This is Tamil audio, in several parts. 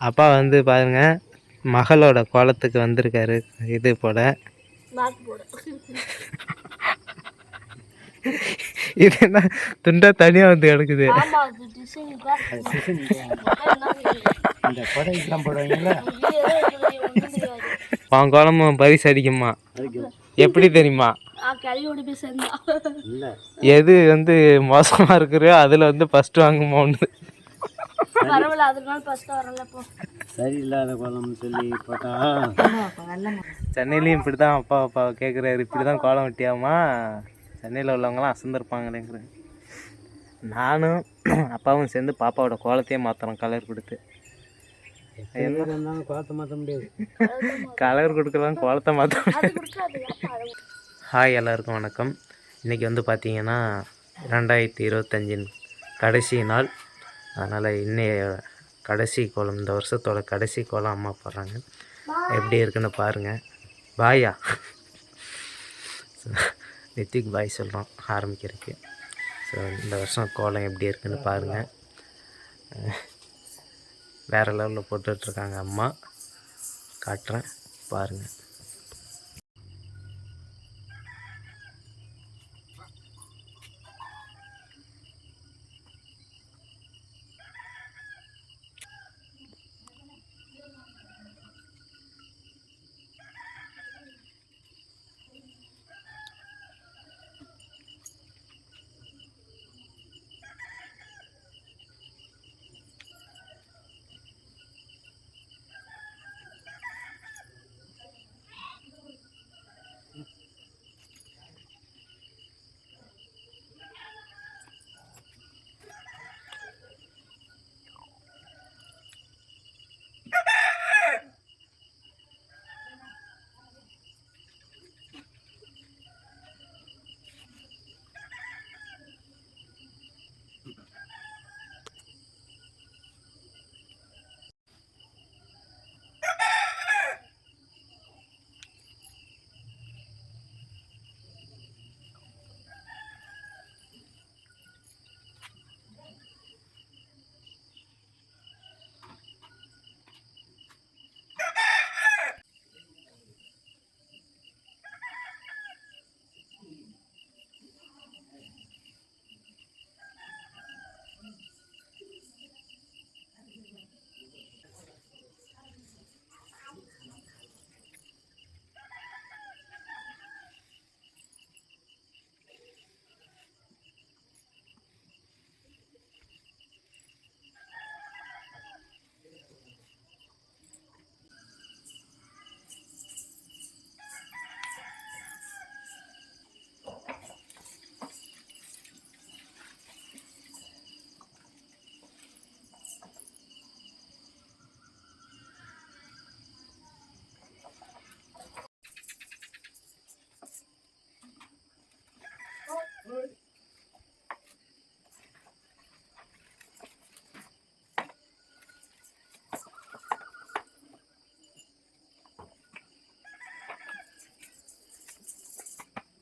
அப்பா வந்து பாருங்க மகளோட கோலத்துக்கு வந்திருக்காரு. இது போட. இது என்ன? துண்டா தனியாக வந்து கிடக்குது உன் கோலமும் பரிசு அடிக்குமா? எப்படி தெரியுமா? எது வந்து மோசமாக இருக்குறோ அதில் வந்து ஃபஸ்ட்டு வாங்குமோன்னு பரவாயில்ல அதனால ஃபர்ஸ்ட் வரல இப்போ சரியில்லாத கோலம்னு சொல்லி போட்டா? சென்னையிலையும் இப்படி தான் அப்பா அப்பா கேட்குறாரு இப்படி தான் கோலம் வெட்டியாமா? சென்னையில் உள்ளவங்களாம் அசந்திருப்பாங்களேங்கிறேன் நானும் அப்பாவும் சேர்ந்து பாப்பாவோட கோலத்தையே மாற்றுறோம் கலர் கொடுத்து. கோலத்தை மாற்ற முடியாது. கலர் கொடுக்கலாம் கோலத்தை மாற்ற ஹாய் எல்லாருக்கும் வணக்கம். இன்றைக்கி வந்து பார்த்தீங்கன்னா ரெண்டாயிரத்தி இருபத்தஞ்சின் கடைசி நாள். அதனால் இன்னைய கடைசி கோலம் இந்த வருஷத்தோட கடைசி கோலம் அம்மா போடுறாங்க. எப்படி இருக்குன்னு பாருங்கள் பாயா. நித்திக் பாய் சொல்கிறோம் ஆரம்பிக்கிறதுக்கு. ஸோ இந்த வருஷம் கோலம் எப்படி இருக்குன்னு பாருங்கள் வேறு லெவலில் போட்டுட்ருக்காங்க அம்மா. காட்டுறேன் பாருங்கள்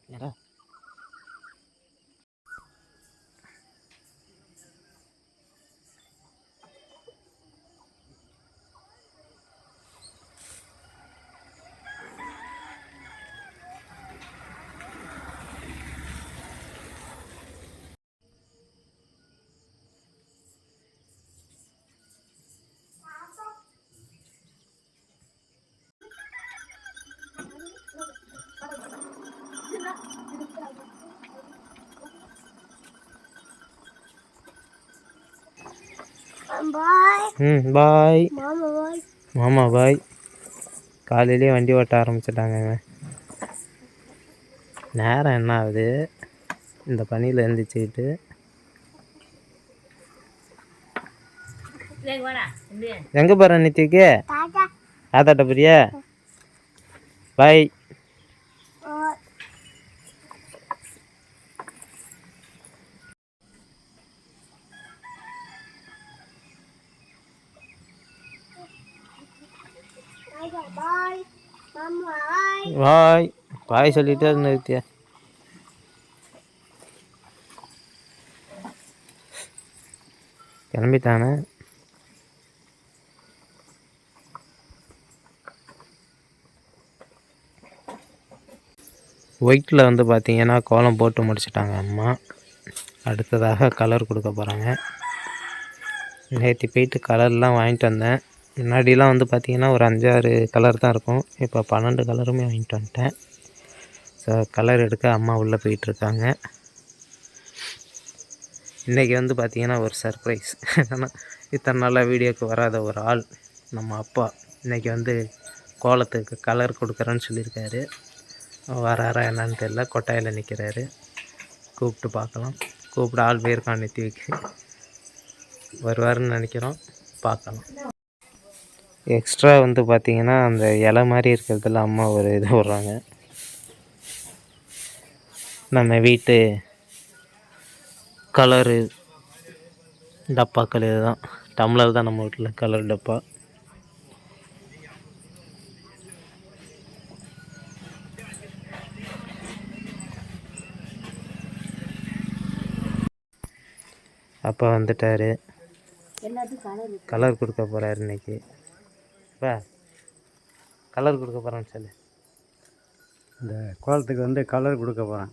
பாய் ம் பாய். மாமா பாய். மாமா பாய். காலையிலேயே வண்டி ஓட்ட ஆரம்பிச்சிட்டாங்கங்க. நேரம் என்ன ஆகுது? இந்த பனியில் எழுந்திரிச்சிக்கிட்டு எங்கே போகிற நித்திக்கு? தாத்தா. ஆத்தாட்ட பாய் பாய். வாய் பாய் சொல்லிட்டே நிறுத்திய? கிளம்பிட்டானே. ஒயிட்டில் வந்து பார்த்தீங்கன்னா கோலம் போட்டு முடிச்சிட்டாங்க அம்மா. அடுத்ததாக கலர் கொடுக்க போகிறாங்க நேற்று போயிட்டு கலர்லாம் வாங்கிட்டு வந்தேன். முன்னாடிலாம் வந்து பார்த்திங்கன்னா ஒரு அஞ்சாறு கலர் தான் இருக்கும். இப்போ பன்னெண்டு கலருமே வாங்கிட்டு வந்துட்டேன். ஸோ கலர் எடுக்க அம்மா உள்ளே போயிட்டுருக்காங்க. இன்றைக்கி வந்து பார்த்திங்கன்னா ஒரு சர்ப்ரைஸ் ஏன்னா இத்தனை நாளாக வீடியோக்கு வராத ஒரு ஆள் நம்ம அப்பா. இன்றைக்கி வந்து கோலத்துக்கு கலர் கொடுக்குறேன்னு சொல்லியிருக்காரு. வராரா என்னன்னு தெரியல. கொட்டாயில் நிற்கிறாரு கூப்பிட்டு பார்க்கலாம். கூப்பிட ஆள் போயிருக்கான் நெத்திவிக்கு வருவாருன்னு நினைக்கிறோம். பார்க்கலாம். எக்ஸ்ட்ரா வந்து பார்த்தீங்கன்னா அந்த இலை மாதிரி இருக்கிறதுல அம்மா ஒரு இது விட்றாங்க. நம்ம வீட்டு கலரு டப்பாக்கள் இதுதான். டம்ளர் தான் நம்ம வீட்டில் கலர் டப்பா. அப்பா வந்துட்டாரு. கலர் கொடுக்க போகிறாரு இன்னைக்கு. அப்பா கலர் கொடுக்க போகிறேன்னு சொல்லு. இந்த கோலத்துக்கு வந்து கலர் கொடுக்க போகிறேன்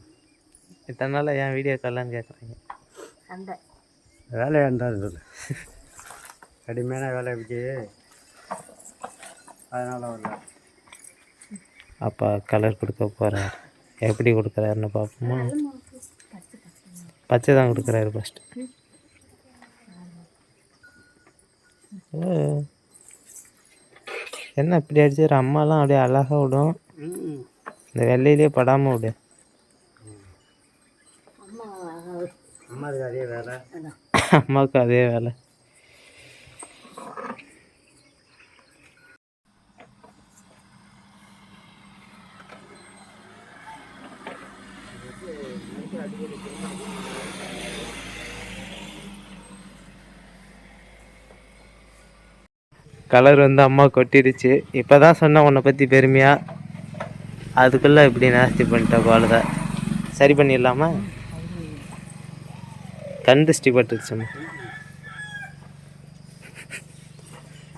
இத்தனை நாளாக என் வீடியோ கலர்னு கேட்குறாங்க அந்த. வேலையாக இருந்தால் சொல்லு. கடுமையான வேலை இருக்கு அதனால் வரல. அப்பா கலர் கொடுக்க போகிறார் எப்படி கொடுக்குறாருன்னு பார்ப்போமா? பச்சை தான் கொடுக்குறாரு ஃபஸ்ட்டு என்ன இப்படி அடிச்சாரு அம்மாலாம் அப்படியே அழகாக விடும். இந்த வெள்ளையிலே படாமல் விடு. அம்மாவுக்கு அதே வேலை. அம்மாவுக்கு அதே கலர் வந்து அம்மா கொட்டிடுச்சு. இப்போ தான் சொன்னேன் உன்னை பற்றி பெருமையாக அதுக்குள்ளே இப்படி நாஸ்தி பண்ணிட்ட கோலத்தை சரி பண்ணிடலாமா? கண் திருஷ்டி பட்டுருச்சுமா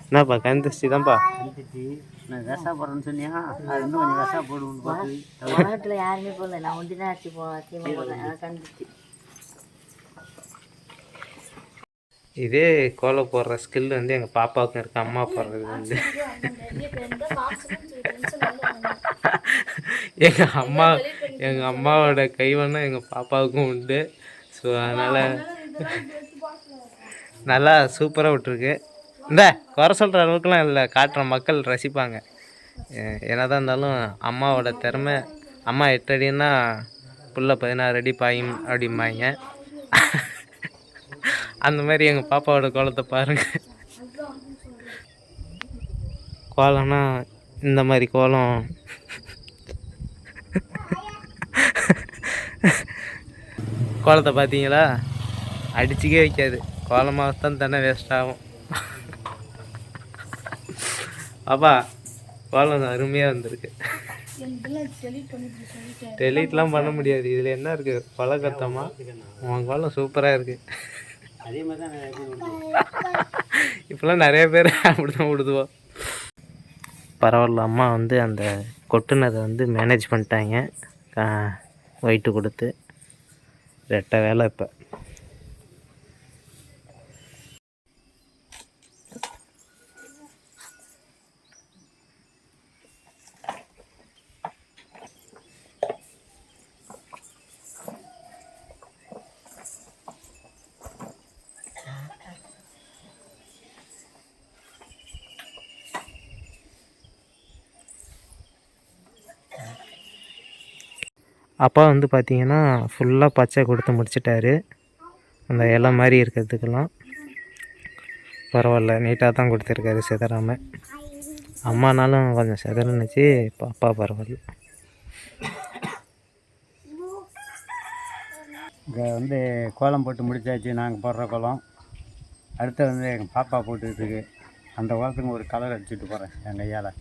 என்னப்பா கண் திருஷ்டி தான்ப்பா வந்துச்சு நான் விஷா போடுறேன்னு சொன்னியா? அது இன்னும் கொஞ்சம் விஷா போடுவோன்னு பார்த்து. உலகத்தில் யாருமே போடல. நான் ஒண்டி தான் அடிச்சு போ அசியமாக போடுறேன் அதான் கண்டுச்சு இதே கோலம் போடுற ஸ்கில் வந்து எங்கள் பாப்பாவுக்கும் இருக்கு அம்மா போடுறது வந்து. எங்கள் அம்மா எங்கள் அம்மாவோட கைவண்ணம் எங்கள் பாப்பாவுக்கும் உண்டு. ஸோ அதனால் நல்லா சூப்பராக விட்டுருக்கு. இந்த குறை சொல்கிற அளவுக்குலாம் இல்லை காட்டுற மக்கள் ரசிப்பாங்க. என்னதான் இருந்தாலும் அம்மாவோட திறமை அம்மா எட்டு அடின்னா புள்ள பதினாறு அடி பாயும் அப்படிம்பாங்க. அந்த மாதிரி எங்கள் பாப்பாவோட கோலத்தை பாருங்கள் கோலம்னா இந்த மாதிரி கோலம். கோலத்தை பார்த்தீங்களா? அடிச்சுக்கே வைக்காது. கோலமாக தான் தானே வேஸ்ட் ஆகும். பாப்பா கோலம் அருமையாக வந்திருக்கு. டெலீட்லாம் பண்ண முடியாது. இதில் என்ன இருக்குது பழக்கத்தமாக உன் கோலம் சூப்பராக இருக்குது அதே மாதிரி தான் இப்போல்லாம் இப்போலாம் நிறைய பேர் அப்படி தான் விடுதுவோம் பரவாயில்ல அம்மா வந்து அந்த கொட்டுனதை வந்து மேனேஜ் பண்ணிட்டாங்க. ஒயிட்டு கொடுத்து. ரெட்டை வேலை இப்போ. அப்பா வந்து பார்த்திங்கன்னா ஃபுல்லாக பச்சை கொடுத்து முடிச்சிட்டாரு. அந்த இலை மாதிரி இருக்கிறதுக்கெல்லாம் பரவாயில்ல நீட்டாக தான் கொடுத்துருக்காரு சிதறாம. அம்மானாலும் கொஞ்சம் சிதறனுச்சு இப்போ அப்பா பரவாயில்ல. இங்கே வந்து கோலம் போட்டு முடிச்சாச்சு நாங்கள் போடுற கோலம். அடுத்து வந்து எங்கள் பாப்பா போட்டுக்கிட்டு இருக்கு. அந்த கோலத்துக்கு ஒரு கலர் அடிச்சுட்டு போகிறேன் என் கையால்.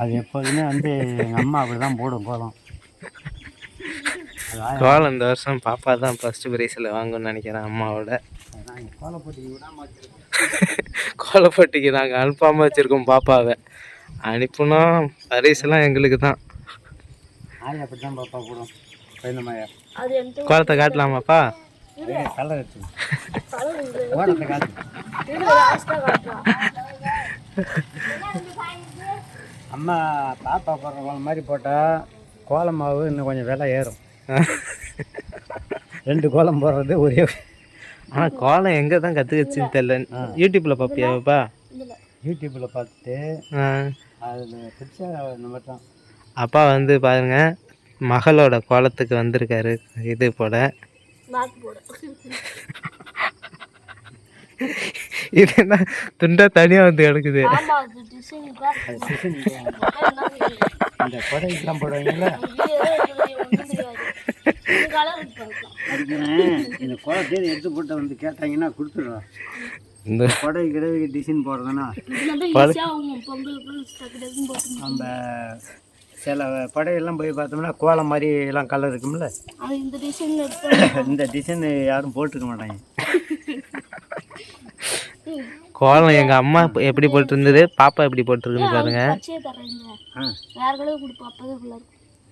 அது எப்போதுமே வந்து எங்கள் அம்மா அப்படி தான் போடும் கோலம். கோலம் இந்த வருஷம் பாப்பா தான் ஃபஸ்ட்டு ப்ரைஸில் வாங்கும்னு நினைக்கிறேன் அம்மாவோட. கோலப்பட்டிக்கு நாங்கள் அனுப்பாமல் வச்சுருக்கோம் பாப்பாவை. அனுப்புனா பரிசெல்லாம் எங்களுக்கு தான். கோலத்தை காட்டலாமாப்பா? கலர் வச்சு. ஓடத்தை காட்டு. அம்மா பாப்பா போடுற கோலம் மாதிரி போட்டால் கோலம் மாவு இன்னும் கொஞ்சம் விலை ஏறும். ரெண்டு கோலம் போடுறது ஒரே ஆனால் கோலம் எங்கே தான் கற்றுக்கச்சுன்னு தெரில யூடியூப்பில் பார்ப்பியாப்பா யூடியூப்பில் பார்த்துட்டு ஆ. அதில் பிடிச்சா தான் அப்பா வந்து பாருங்க மகளோட கோலத்துக்கு வந்திருக்காரு. இது போல. இது என்ன துண்டா தனியாக வந்து கிடக்குது. இந்த கொடைக்கெல்லாம் போடுவாங்கல்ல. இந்த கோலத்தையே எடுத்து போட்டு வந்து கேட்டாங்கன்னா கொடுத்துடுறோம். இந்த கொடை கிடவி டிசைன் போடுறதுன்னா நம்ம சில படையெல்லாம் போய் பார்த்தோம்னா கோலம் மாதிரி எல்லாம் கலர் இருக்கும்ல. அது இந்த டிசைன் எடுத்து இந்த டிசைன் யாரும் போட்டுக்க மாட்டாங்க. கோலம் எங்கள் அம்மா எப்படி போட்டிருந்தது? பாப்பா எப்படி போட்டிருக்குன்னு பாருங்க.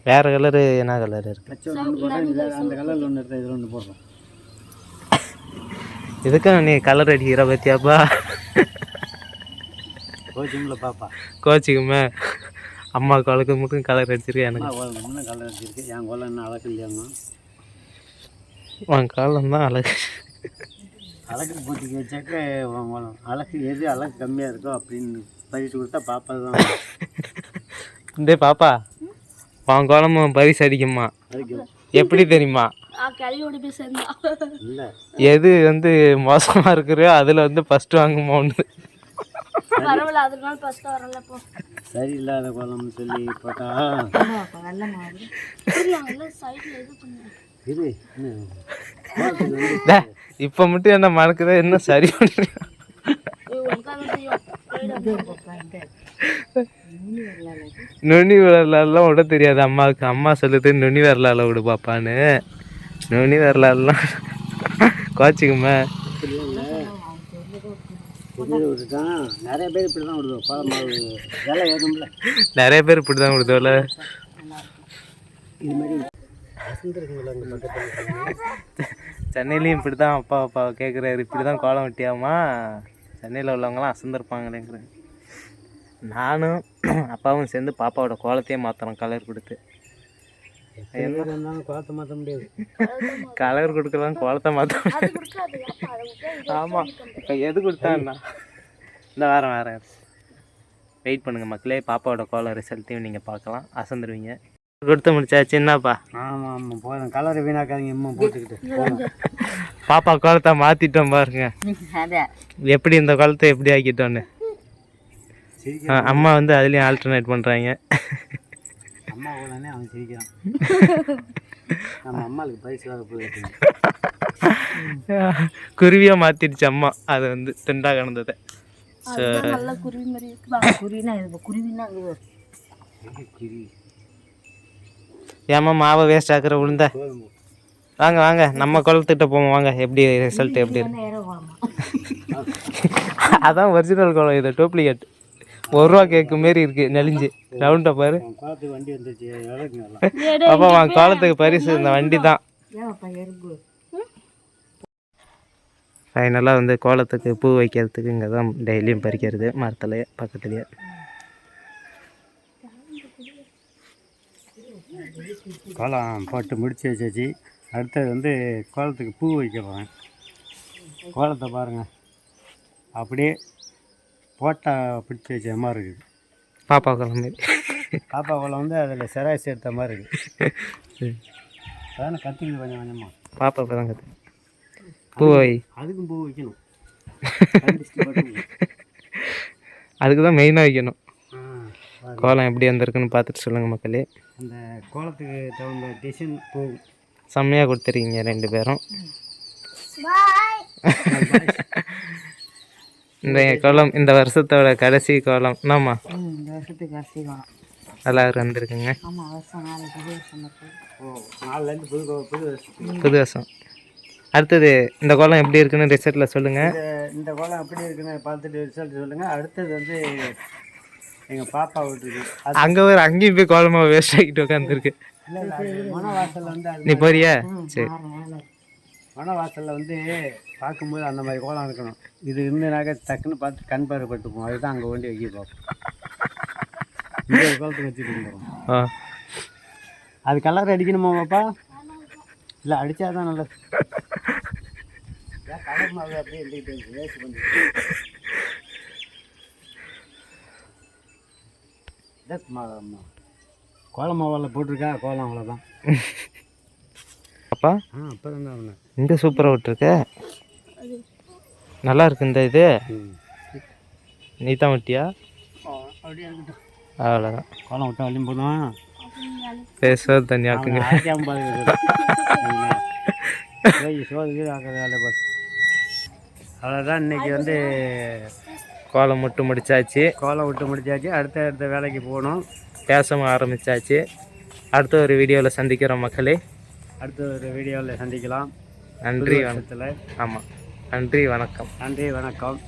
வேற கலர் என்ன கலர் இருக்கு? இதுக்கும் நீ கலர் அடிக்கிற பத்தியாப்பா? கோச்சிங்கில் பாப்பா. கோச்சிக்குமே. அம்மா கோலுக்கு மட்டும் கலர் அடிச்சிருக்கேன் எனக்கு. கலர் வச்சிருக்கு என் கோலம் இன்னும் அழகு இல்லையாங்க உன் கோலம் தான் அழகு. அழகு போட்டிக்கு வச்சாக்க அழகு எது அழகு கம்மியாக இருக்கோ அப்படின்னு பரிசு கொடுத்தா பாப்பா தான். இந்த பாப்பா. உன் கோலமும் பரிசு அடிக்குமா? எப்படி தெரியுமா? எது வந்து மோசமாக இருக்கிறோ அதில் வந்து ஃபஸ்ட்டு வரல இப்போ சரியில்லாத கோலம்னு சொல்லி போட்டா. இப்போ மட்டும் என்ன மறக்குதா? என்ன சரி நுனி விரலாம் விட தெரியாது. அம்மாவுக்கு அம்மா சொல்லுது நுனி விரலால விடு பாப்பான்னு. நுனி விரலாம் கோச்சிக்குமே. நிறைய பேர் இப்படி தான் விடுவோம் கோலம் மாவு விலை ஏறும்ல நிறைய பேர் இப்படி தான் விடுதோல. இது மாதிரி சென்னையிலையும் இப்படி தான் அப்பா அப்பா கேட்குறாரு இப்படி தான் கோலம் வெட்டியாமா? சென்னையில் உள்ளவங்களாம் அசந்திருப்பாங்களேங்கிறேன் நானும் அப்பாவும் சேர்ந்து பாப்பாவோட கோலத்தையே மாற்றுறோம் கலர் கொடுத்து. கோலத்தை மாற்ற முடியாது. கலர் கொடுக்கலாம் கோலத்தை மாற்ற இது ஆமாம் இப்போ எது கொடுத்தாண்ணா இந்த வாரம் வேறு வெயிட் பண்ணுங்கள் மக்களே. பாப்பாவோட கோலம் ரிசல்ட்டையும் நீங்கள் பார்க்கலாம். அசந்துருவீங்க. கொடுத்து முடிச்சாச்சு என்னப்பா? ஆமாம் ஆமாம் போதும். கலரை வீணாக்காதீங்க இம்மா போட்டுக்கிட்டு. பாப்பா கோலத்தை மாற்றிட்டோம் பாருங்க. எப்படி இந்த கோலத்தை எப்படி ஆக்கிட்டோன்னு? அம்மா வந்து அதுலேயும் ஆல்டர்னேட் பண்ணுறாங்க அம்மா போலானே அவன் சிரிக்கிறான். நம்ம அம்மாளுக்கு பரிசு வர போயிட்டு குருவியாக மாற்றிடுச்சு அம்மா அது வந்து துண்டா கிடந்ததை. குருவி மாதிரி இருக்கு குருவினா குருவினா இது. ஏம்மா மாவை வேஸ்ட் ஆக்குற விழுந்த வாங்க வாங்க நம்ம குளத்துக்கிட்ட போவோம். வாங்க எப்படி ரிசல்ட் எப்படி அதான் ஒரிஜினல் குளம் இது டூப்ளிகேட் ஒரு ரூபா கேக்கு மாரி இருக்கு நெளிஞ்சு. ரவுண்டை பாரு. பாப்பா உன் குளத்துக்கு பரிசு இந்த வண்டி தான். ஃபைனலாக வந்து கோலத்துக்கு பூ வைக்கிறதுக்கு இங்கே தான் டெய்லியும் பறிக்கிறது மரத்துலேயே பக்கத்துலேயே. கோலம் போட்டு முடிச்சு வச்சாச்சு. அடுத்தது வந்து கோலத்துக்கு பூ வைக்க போகிறேன் கோலத்தை பாருங்கள் அப்படியே போட்டா பிடிச்சி வச்ச மாதிரி இருக்குது. பாப்பா குளம் மாரி பாப்பா கோலம் வந்து அதில் செராசி எடுத்த மாதிரி இருக்குது. அதான கத்திக்குது கொஞ்சம் கொஞ்சமாக பாப்பா இப்போ தான் கற்று பூ வை. அதுக்கும் பூ வைக்கணும். அதுக்கு தான் மெயினாக வைக்கணும். கோலம் எப்படி வந்திருக்குன்னு பார்த்துட்டு சொல்லுங்கள் மக்களே. அந்த கோலத்துக்கு தகுந்த டிசைன் பூ. செம்மையாக கொடுத்துருக்கீங்க ரெண்டு பேரும். இந்த கோலம் இந்த வருஷத்தோட கடைசி கோலம். என்னம்மா? இந்த வருஷத்துக்கு அரிசி வேணும் நல்லா ஆமாம் நாளைக்கு புது வருஷம் இருக்கு ஓ நாலுலேருந்து புது கோ- புது வருஷத்துக்கு புது வருஷம். அடுத்தது இந்த கோலம் எப்படி இருக்குன்னு ரிசல்ட்டில் சொல்லுங்கள் இந்த இந்த கோலம் எப்படி இருக்குன்னு பார்த்துட்டு ரிசல்ட் சொல்லுங்கள் அடுத்தது வந்து எங்கள் பாப்பா வீட்டுக்கு அங்கே ஒரு அங்கேயும் போய் கோலமாக வேஸ்ட் ஆகிட்டு உட்காந்துருக்கு மனவாசலில் வந்து நீ போறியா? சரி. மனவாசலில் வந்து பார்க்கும்போது அந்த மாதிரி கோலம் இருக்கணும் இது இருந்தனாக்க டக்குன்னு பார்த்து கண் பார்வைப்பட்டு போகும் அதுதான் அங்கே கொண்டு வைக்க பார்ப்போம் இந்த கோலத்தை வச்சுட்டு இருந்தோம் அது கலர் அடிக்கணுமா பாப்பா? இல்லை அடித்தா தான் நல்லது கலர் மாவு அப்படியே இருக்கு வேஸ்ட் பண்ணி கோலம் மாவில் போட்டிருக்கா? கோலம் அவ்வளோதான் அப்பா? ஆ அப்புறம் தான் இந்த சூப்பராக விட்டுருக்க? நல்லா இருக்கு இந்த இது. நீ தான் விட்டியா? அவ்வளோதான் கோலம் விட்டா வழியும் போதும்? பேசுவது தனியாக்குங்க அவ்வளோதான் இன்னைக்கு வந்து கோலம் மட்டும் முடிச்சாச்சு. கோலம் விட்டு முடிச்சாச்சு. அடுத்த அடுத்த வேலைக்கு போகணும். பேசவும் ஆரம்பிச்சாச்சு. அடுத்த ஒரு வீடியோவில் சந்திக்கிறோம் மக்களே. அடுத்த ஒரு வீடியோவில் சந்திக்கலாம். நன்றி வணக்கம். வருஷத்தில் ஆமாம் நன்றி வணக்கம். நன்றி வணக்கம்.